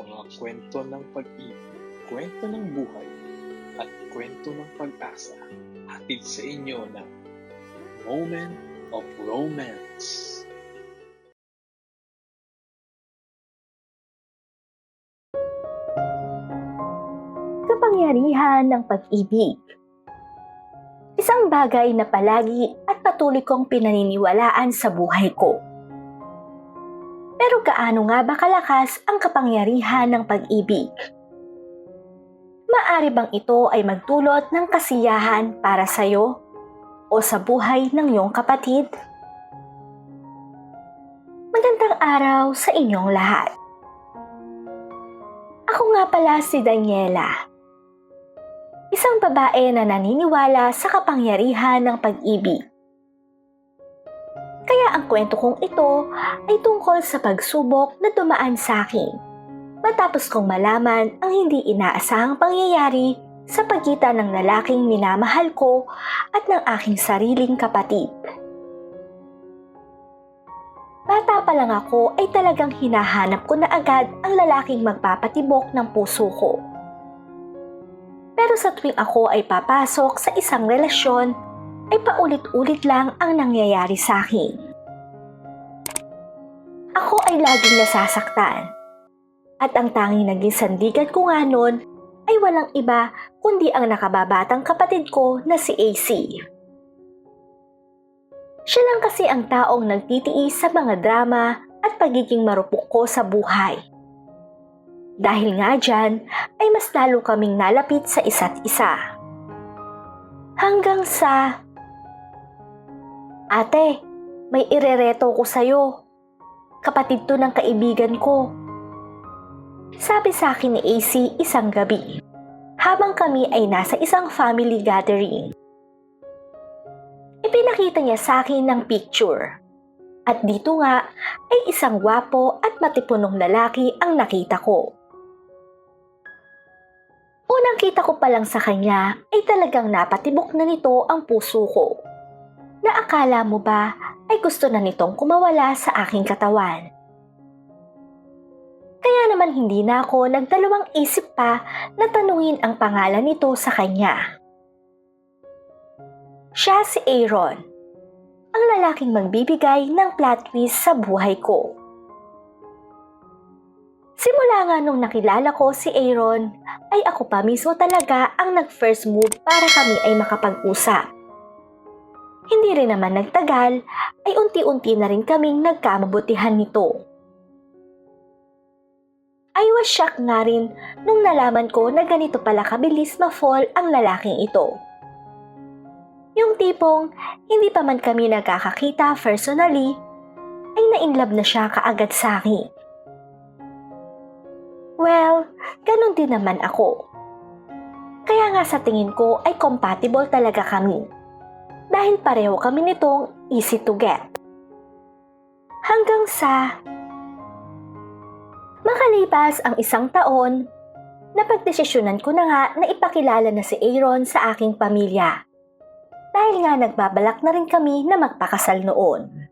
mga kwento ng pag-ibig, kwento ng buhay, at kwento ng pag-asa hatid sa inyo ng Moment of Romance. kapangyarihan ng pag-ibig. Isang bagay na palagi at patuloy kong pinaniniwalaan sa buhay ko. Gaano nga ba kalakas ang kapangyarihan ng pag-ibig? Maari bang ito ay magdulot ng kasiyahan para sa iyo o sa buhay ng iyong kapatid? Magandang araw sa inyong lahat. Ako nga pala si Daniela isang babae na naniniwala sa kapangyarihan ng pag-ibig. Kaya ang kwento kong ito ay tungkol sa pagsubok na dumaan sa akin. Matapos kong malaman ang hindi inaasahang pangyayari sa pagitan ng lalaking minamahal ko at ng aking sariling kapatid. Bata pa lang ako ay talagang hinahanap ko na agad ang lalaking magpapatibok ng puso ko. Pero sa tuwing ako ay papasok sa isang relasyon, ay paulit-ulit lang ang nangyayari sa akin. Ako ay laging nasasaktan. At ang tanging naging sandigan ko nga noon ay walang iba kundi ang nakababatang kapatid ko na si AC. Siya lang kasi ang taong nagtitiis sa mga drama at pagiging marupok ko sa buhay. Dahil nga dyan, ay mas lalo kaming nalapit sa isa't isa. Hanggang sa... Ate, may irereto ko sa'yo. Kapatid to ng kaibigan ko. Sabi sa akin ni AC isang gabi, habang kami ay nasa isang family gathering. Ipinakita niya sa akin ng picture. At dito nga ay isang gwapo at matipunong lalaki ang nakita ko. Unang kita ko pa lang sa kanya ay talagang napatibok na nito ang puso ko. Naakala mo ba ay gusto na nitong kumawala sa aking katawan? Kaya naman hindi na ako nagdalawang isip pa na tanungin ang pangalan nito sa kanya. Siya si Aaron, ang lalaking magbibigay ng plot twist sa buhay ko. Simula nga nung nakilala ko si Aaron, ay ako pa mismo talaga ang nag-first move para kami ay makapag-usap. Hindi rin naman nagtagal, ay unti-unti na rin kaming nagkamabutihan nito. I was shocked nga rin nung nalaman ko na ganito pala kabilis ma-fall ang lalaking ito. Yung tipong hindi pa man kami nagkakakita personally, ay na-inlove na siya kaagad sa akin. Well, ganun din naman ako. Kaya nga sa tingin ko ay compatible talaga kami. Dahil pareho kami nitong easy to get. Hanggang sa... Makalipas ang isang taon, napagdesisyonan ko na nga na ipakilala na si Aaron sa aking pamilya. Dahil nga nagbabalak na rin kami na magpakasal noon.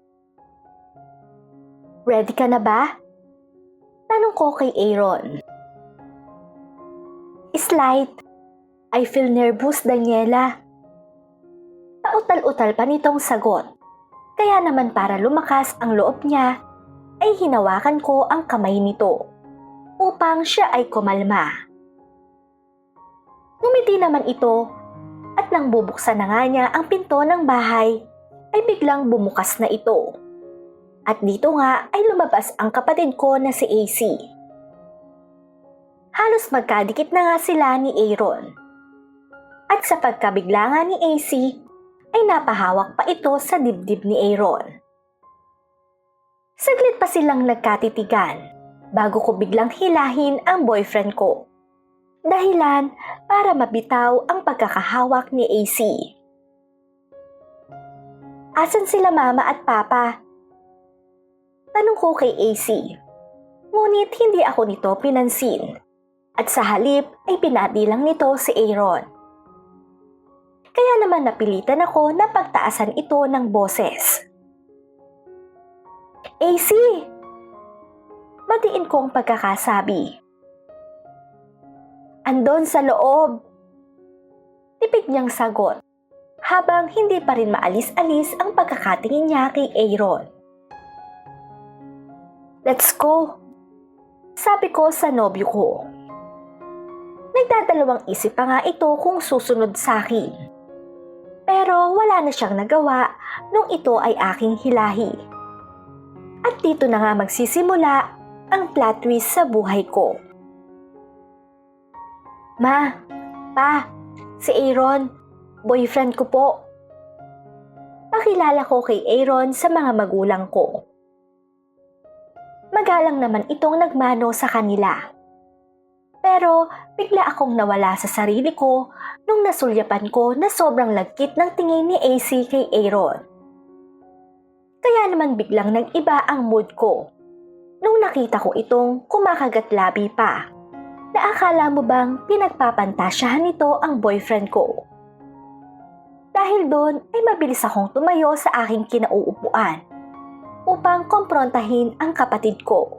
Ready ka na ba? Tanong ko kay Aaron. Slight. I feel nervous, Daniela. Pautal-utal pa nitong sagot. Kaya naman para lumakas ang loob niya, ay hinawakan ko ang kamay nito upang siya ay kumalma. Ngumiti naman ito at nang bubuksan na nga niya ang pinto ng bahay, ay biglang bumukas na ito. At dito nga ay lumabas ang kapatid ko na si AC. Halos magkadikit na nga sila ni Aaron. At sa pagkabigla nga ni AC, ay napahawak pa ito sa dibdib ni Aaron. Saglit pa silang nagkatitigan bago ko biglang hilahin ang boyfriend ko. Dahilan para mabitaw ang pagkakahawak ni AC. Asan sila mama at papa? Tanong ko kay AC. Ngunit hindi ako nito pinansin. At sa halip ay pinati lang nito si Aaron. Kaya naman napilitan ako na pagtaasan ito ng boses. AC! Matiin kong pagkakasabi. Andon sa loob. Tipid niyang sagot habang hindi pa rin maalis-alis ang pagkakatingin niya kay Aaron. Let's go, sabi ko sa nobyo ko. Nagdadalawang isip pa nga ito kung susunod sa akin. Pero wala na siyang nagawa nung ito ay aking hilahi. At dito na nga magsisimula ang plot twist sa buhay ko. Ma, pa, si Aaron, boyfriend ko po. Pakilala ko kay Aaron sa mga magulang ko. Magalang naman itong nagmano sa kanila. Pero bigla akong nawala sa sarili ko nung nasulyapan ko na sobrang lagkit ng tingin ni AC kay Aaron. Kaya naman biglang nag-iba ang mood ko nung nakita ko itong kumakagat labi pa. Naakala mo bang pinagpapantasyahan nito ang boyfriend ko? Dahil doon ay mabilis akong tumayo sa aking kinauupuan upang komprontahin ang kapatid ko.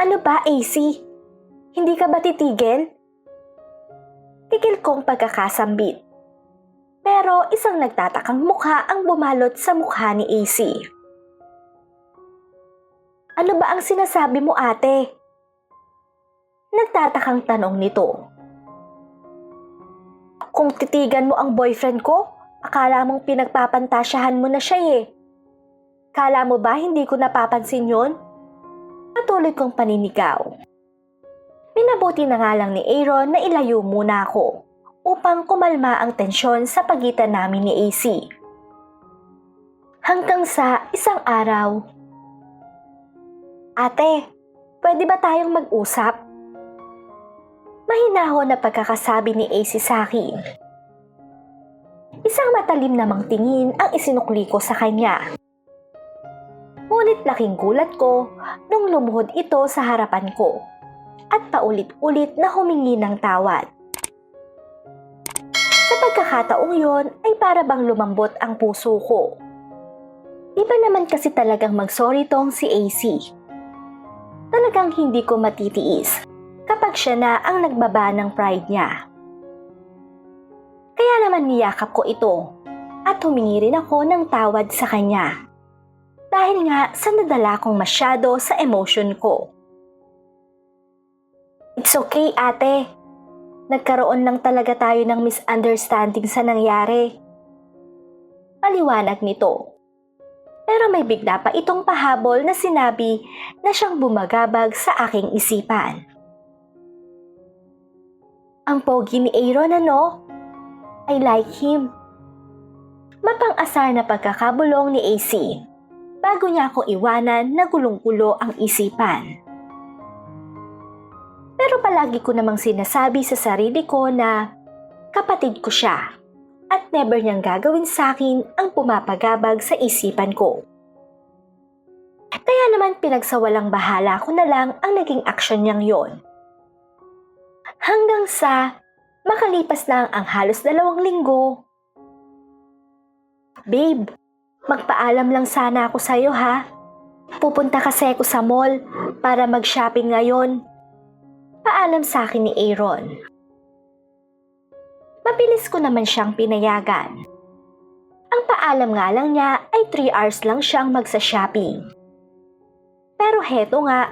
Ano ba, AC? Hindi ka ba titigil? Tigil kong pagkakasambit. Pero isang nagtatakang mukha ang bumalot sa mukha ni AC. Ano ba ang sinasabi mo ate? Nagtatakang tanong nito. Kung titigan mo ang boyfriend ko, akala mong pinagpapantasyahan mo na siya eh. Kala mo ba hindi ko napapansin yon? Patuloy kong paninigaw. Minabuti na nga lang ni Aaron na ilayo muna ako upang kumalma ang tensyon sa pagitan namin ni AC. Hanggang sa isang araw, Ate, pwede ba tayong mag-usap? Mahinahon na pagkakasabi ni AC sa akin. Isang matalim namang tingin ang isinukli ko sa kanya. Ngunit laking gulat ko nung lumuhod ito sa harapan ko at paulit-ulit na humingi ng tawad. Sa pagkakataong yon ay para bang lumambot ang puso ko. Iba naman kasi talagang mag-sorry tong si AC. Talagang hindi ko matitiis kapag siya na ang nagbaba ng pride niya. Kaya naman niyakap ko ito at humingi rin ako ng tawad sa kanya. Dahil nga sa nadala kong masyado sa emotion ko. It's okay ate. Nagkaroon lang talaga tayo ng misunderstanding sa nangyari. Paliwanag nito. Pero may bigla pa itong pahabol na sinabi na siyang bumagabag sa aking isipan. Ang pogi ni Aaron ano? I like him. Mapang-asar na pagkakabulong ni AC bago niya ako iwanan na gulong-gulo ang isipan. Pero palagi ko namang sinasabi sa sarili ko na kapatid ko siya at never niyang gagawin sa akin ang pumapagabag sa isipan ko. Kaya naman pinagsawalang bahala ko na lang ang naging aksyon niyang yon. Hanggang sa makalipas lang ang halos dalawang linggo. Babe, magpaalam lang sana ako sa'yo ha. Pupunta kasi ako sa mall para mag-shopping ngayon. Paalam sa akin ni Aaron. Mabilis ko naman siyang pinayagan. Ang paalam nga lang niya ay 3 hours lang siyang magsa-shopping. Pero heto nga,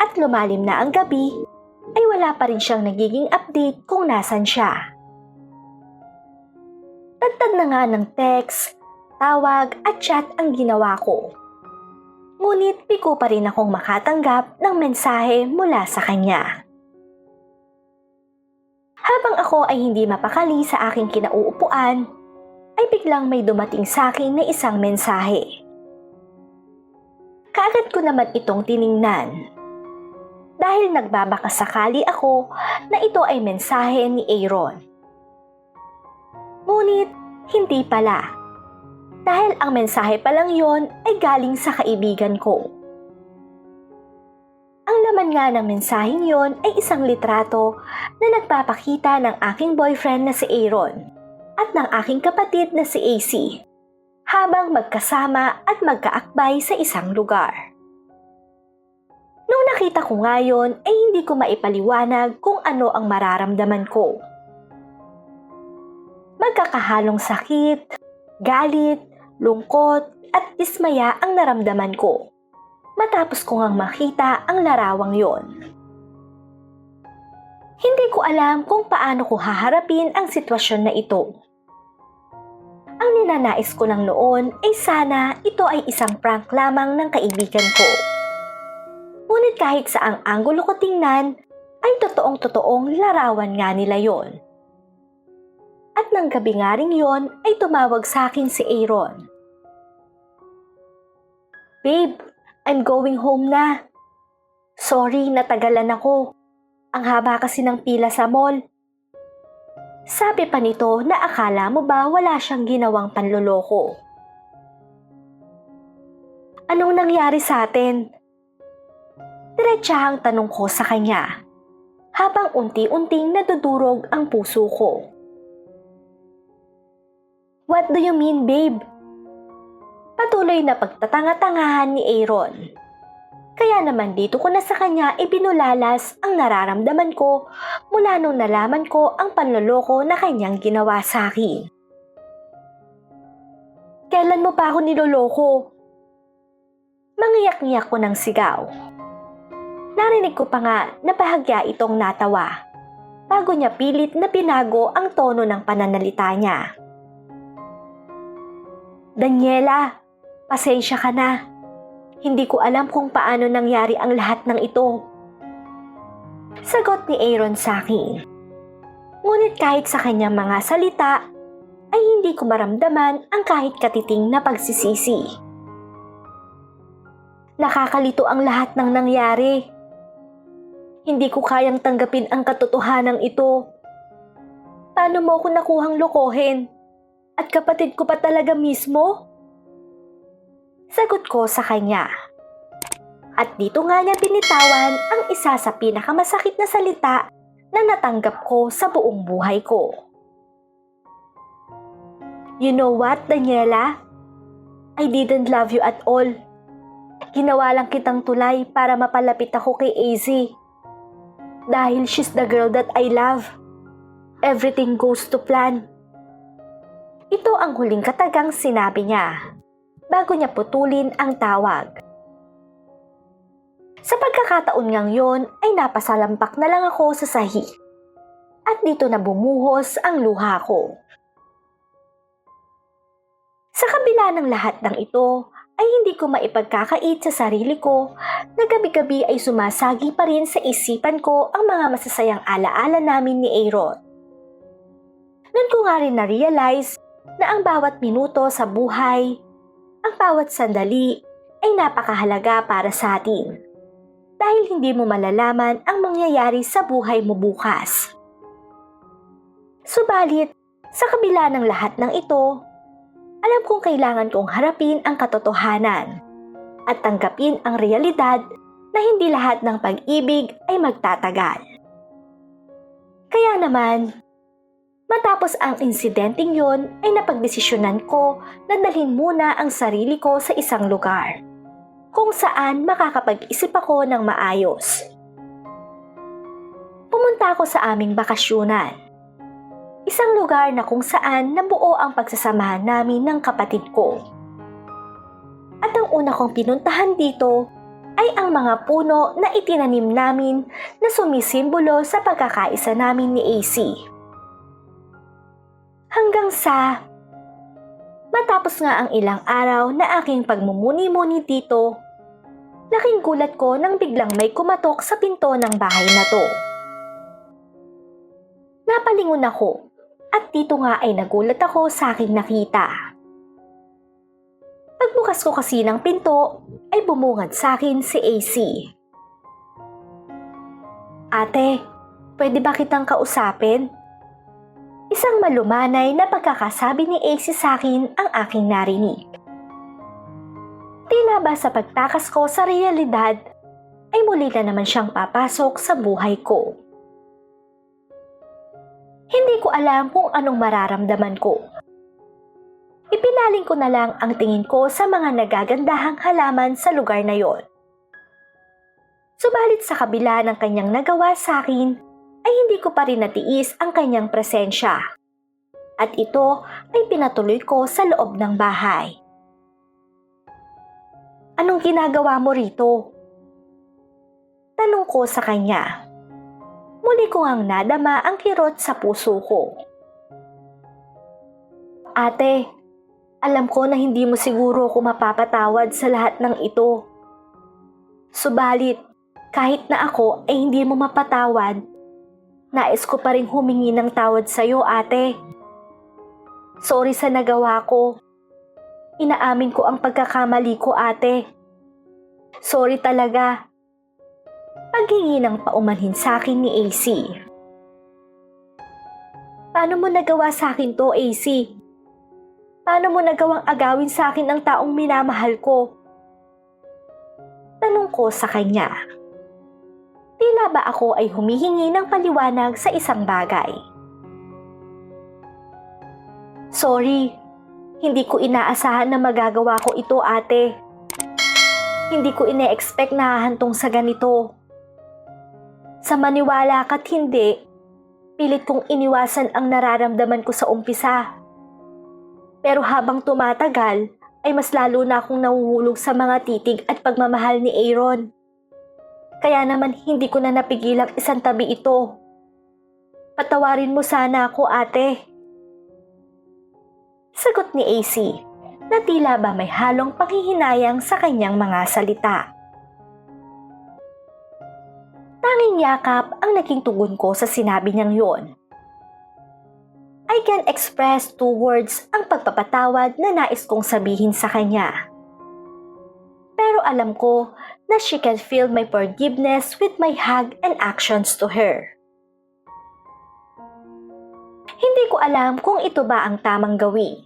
at lumalim na ang gabi, ay wala pa rin siyang nagiging update kung nasan siya. Tagtag na nga ng text, tawag at chat ang ginawa ko. Ngunit piko pa rin akong makatanggap ng mensahe mula sa kanya. Habang ako ay hindi mapakali sa aking kinauupuan, ay biglang may dumating sa akin na isang mensahe. Kaagad ko naman itong tiningnan. Dahil nagbabaka sakali ako na ito ay mensahe ni Aaron. Ngunit, hindi pala. Dahil ang mensahe pa lang yon ay galing sa kaibigan ko. Ang laman nga ng mensaheng yon ay isang litrato na nagpapakita ng aking boyfriend na si Aaron at ng aking kapatid na si AC habang magkasama at magkaakbay sa isang lugar. Nung makita ko ngayon ay hindi ko maipaliwanag kung ano ang mararamdaman ko. Magkakahalong sakit, galit, lungkot at dismaya ang naramdaman ko. Matapos ko ngang makita ang larawang yon. Hindi ko alam kung paano ko haharapin ang sitwasyon na ito. Ang ninanais ko lang noon ay sana ito ay isang prank lamang ng kaibigan ko. Ngunit kahit sa ang anggulo ko tingnan, ay totoong totoong larawan nga nila yon. At nang gabi nga rin yon ay tumawag sa akin si Aaron. Babe, I'm going home na. Sorry, natagalan ako. Ang haba kasi ng pila sa mall. Sabi pa nito na akala mo ba wala siyang ginawang panloloko. Anong nangyari sa atin? Diretsahang tanong ko sa kanya habang unti-unting nadudurog ang puso ko. What do you mean, babe? Patuloy na pagtatanga-tangahan ni Aaron. Kaya naman dito ko na sa kanya ibinulalas ang nararamdaman ko mula nung nalaman ko ang panloloko na kanyang ginawa sa akin. Kailan mo pa ako niloloko? Mangiyak-ngiyak ko ng sigaw. Narinig ko pa nga na bahagya itong natawa bago niya pilit na binago ang tono ng pananalita niya. Daniela, pasensya ka na. Hindi ko alam kung paano nangyari ang lahat ng ito. Sagot ni Aaron sa akin. Ngunit kahit sa kanyang mga salita, ay hindi ko maramdaman ang kahit katiting na pagsisisi. Nakakalito ang lahat ng nangyari. Hindi ko kayang tanggapin ang katotohanan ito. Paano mo ako nakuhang lokohin? At kapatid ko pa talaga mismo? Sagot ko sa kanya. At dito nga niya binitawan ang isa sa pinakamasakit na salita na natanggap ko sa buong buhay ko. You know what, Daniela? I didn't love you at all. Ginawa lang kitang tulay para mapalapit ako kay AZ. Dahil she's the girl that I love. Everything goes to plan. Ito ang huling katagang sinabi niya bago niya putulin ang tawag. Sa pagkakataon ngang yon ay napasalampak na lang ako sa sahi. At dito na bumuhos ang luha ko. Sa kabila ng lahat ng ito, ay hindi ko maipagkakait sa sarili ko na gabi-gabi ay sumasagi pa rin sa isipan ko ang mga masasayang alaala namin ni Aaron. Noon ko nga rin na-realize na ang bawat minuto sa buhay, ang bawat sandali ay napakahalaga para sa atin. Dahil hindi mo malalaman ang mangyayari sa buhay mo bukas. Subalit, sa kabila ng lahat ng ito, alam kong kailangan kong harapin ang katotohanan at tanggapin ang realidad na hindi lahat ng pag-ibig ay magtatagal. Kaya naman, matapos ang insidenteng yon ay napagdesisyonan ko na dalhin muna ang sarili ko sa isang lugar kung saan makakapag-isip ako ng maayos. Pumunta ako sa aming bakasyunan isang lugar na kung saan nabuo ang pagsasamahan namin ng kapatid ko. At ang una kong pinuntahan dito ay ang mga puno na itinanim namin na sumisimbolo sa pagkakaisa namin ni AC. Hanggang sa matapos nga ang ilang araw na aking pagmumuni-muni dito, laking gulat ko nang biglang may kumatok sa pinto ng bahay na to. Napalingon ako at dito nga ay nagulat ako sa aking nakita. Pagbukas ko kasi ng pinto, ay bumungad sa akin si AC. Ate, pwede ba kitang kausapin? Isang malumanay na pagkakasabi ni AC sa akin ang aking narinig. Tila ba sa pagtakas ko sa realidad, ay muli na naman siyang papasok sa buhay ko. Hindi ko alam kung anong mararamdaman ko. Ipinaling ko na lang ang tingin ko sa mga nagagandahang halaman sa lugar na yon. Subalit sa kabila ng kanyang nagawa sa akin, ay hindi ko pa rin natiis ang kanyang presensya. At ito ay pinatuloy ko sa loob ng bahay. Anong ginagawa mo rito? Tanong ko sa kanya. Muli ko ang nadama ang kirot sa puso ko. Ate, alam ko na hindi mo siguro ako mapapatawad sa lahat ng ito. Subalit, kahit na ako ay hindi mo mapatawad, nais ko pa rin humingi ng tawad sa iyo, ate. Sorry sa nagawa ko. Inaamin ko ang pagkakamali ko, ate. Sorry talaga. Paghingi ng paumanhin sa akin ni AC. Paano mo nagawa sa akin to, AC? Paano mo nagawang agawin sa akin ang taong minamahal ko? Tanong ko sa kanya. Tila ba ako ay humihingi ng paliwanag sa isang bagay? Sorry, hindi ko inaasahan na magagawa ko ito ate. Hindi ko ine-expect na hahantong sa ganito. Sa maniwala ka't hindi, pilit kong iniwasan ang nararamdaman ko sa umpisa. Pero habang tumatagal, ay mas lalo na akong nahuhulog sa mga titig at pagmamahal ni Aaron. Kaya naman hindi ko na napigilang isang tabi ito. Patawarin mo sana ako ate. Sagot ni AC na tila ba may halong panghihinayang sa kanyang mga salita. Tanging yakap ang naging tugon ko sa sinabi niyang yon. I can express two words ang pagpapatawad na nais kong sabihin sa kanya. Pero alam ko na she can feel my forgiveness with my hug and actions to her. Hindi ko alam kung ito ba ang tamang gawin.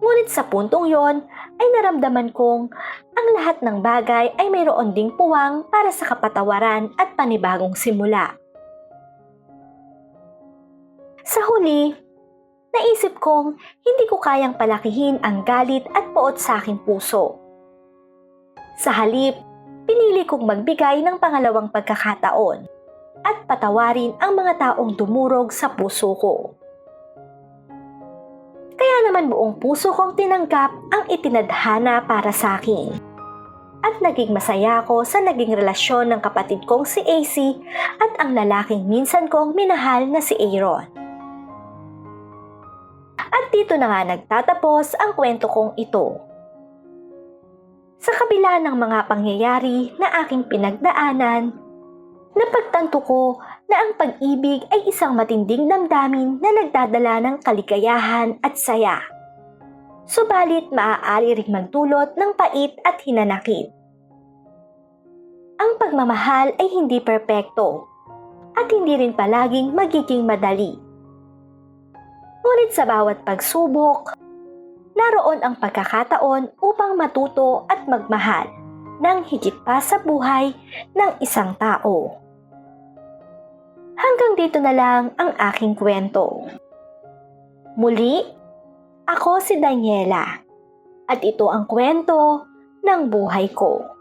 Ngunit sa puntong yon ay naramdaman kong ang lahat ng bagay ay mayroon ding puwang para sa kapatawaran at panibagong simula. Sa huli, naisip kong hindi ko kayang palakihin ang galit at poot sa aking puso. Sa halip, pinili kong magbigay ng pangalawang pagkakataon at patawarin ang mga taong dumurog sa puso ko. Kaya naman buong puso kong tinanggap ang itinadhana para sa akin. At naging masaya ako sa naging relasyon ng kapatid kong si AC at ang lalaking minsan kong minahal na si Aaron. At dito na nga nagtatapos ang kwento kong ito. Sa kabila ng mga pangyayari na aking pinagdaanan, napagtanto ko na ang pag-ibig ay isang matinding damdamin na nagdadala ng kaligayahan at saya. Subalit maaari ring magdulot ng pait at hinanakit. Ang pagmamahal ay hindi perpekto at hindi rin palaging magiging madali. Ngunit sa bawat pagsubok, naroon ang pagkakataon upang matuto at magmahal ng higit pa sa buhay ng isang tao. Hanggang dito na lang ang aking kwento. Muli, ako si Daniela at ito ang kwento ng buhay ko.